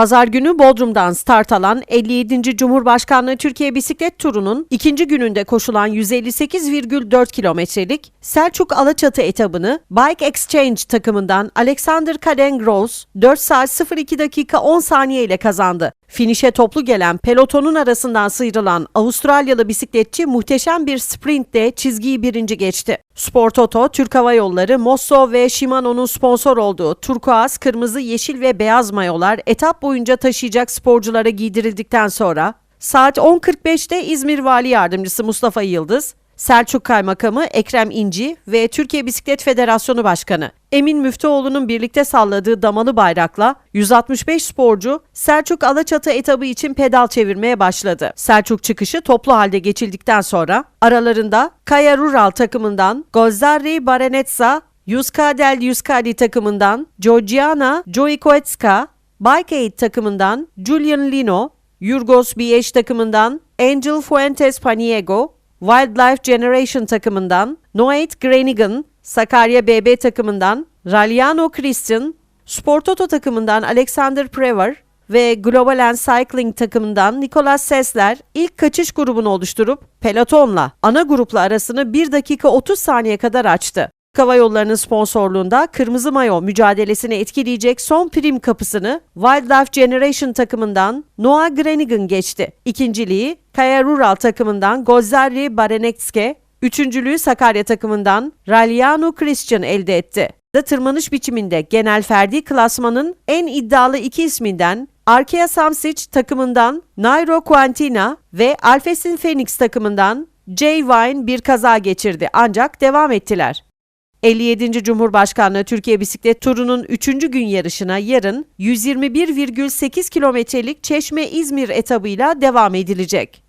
Pazar günü Bodrum'dan start alan 57. Cumhurbaşkanlığı Türkiye Bisiklet Turu'nun ikinci gününde koşulan 158,4 kilometrelik Selçuk Alaçatı etabını Bike Exchange takımından Alexander Kadengros 4 saat 02 dakika 10 saniye ile kazandı. Finişe toplu gelen pelotonun arasından sıyrılan Avustralyalı bisikletçi muhteşem bir sprintle çizgiyi birinci geçti. Spor Toto, Türk Hava Yolları, Mosso ve Shimano'nun sponsor olduğu turkuaz, kırmızı, yeşil ve beyaz mayolar etap boyunca taşıyacak sporculara giydirildikten sonra saat 10.45'te İzmir Vali Yardımcısı Mustafa Yıldız, Selçuk Kaymakamı Ekrem İnci ve Türkiye Bisiklet Federasyonu Başkanı Emin Müftüoğlu'nun birlikte salladığı damalı bayrakla 165 sporcu Selçuk Alaçatı etabı için pedal çevirmeye başladı. Selçuk çıkışı toplu halde geçildikten sonra aralarında Kaya Rural takımından Gozzari Barenetsa, Yuskadel Yuskadi takımından Georgiana Joikoetska, Bike Aid takımından Julian Lino, Yurgos BH takımından Angel Fuentes Paniego, Wildlife Generation takımından Noait Grenigan, Sakarya BB takımından Raliano Christian, Sport Toto takımından Alexander Prever ve Global and Cycling takımından Nicolas Sesler ilk kaçış grubunu oluşturup pelotonla ana grupla arasını 1 dakika 30 saniye kadar açtı. Hava Yolları'nın sponsorluğunda Kırmızı Mayo mücadelesini etkileyecek son prim kapısını Wildlife Generation takımından Noah Grenigan geçti. İkinciliği Kaya Rural takımından Gozzari Barenetske, üçüncülüğü Sakarya takımından Raliano Christian elde etti. Da tırmanış biçiminde genel ferdi klasmanın en iddialı iki isminden Arkea Samsic takımından Nairo Quantina ve Alpecin Phoenix takımından Jay Vine bir kaza geçirdi ancak devam ettiler. 57. Cumhurbaşkanlığı Türkiye Bisiklet Turu'nun 3. gün yarışına yarın 121,8 kilometrelik Çeşme-İzmir etabıyla devam edilecek.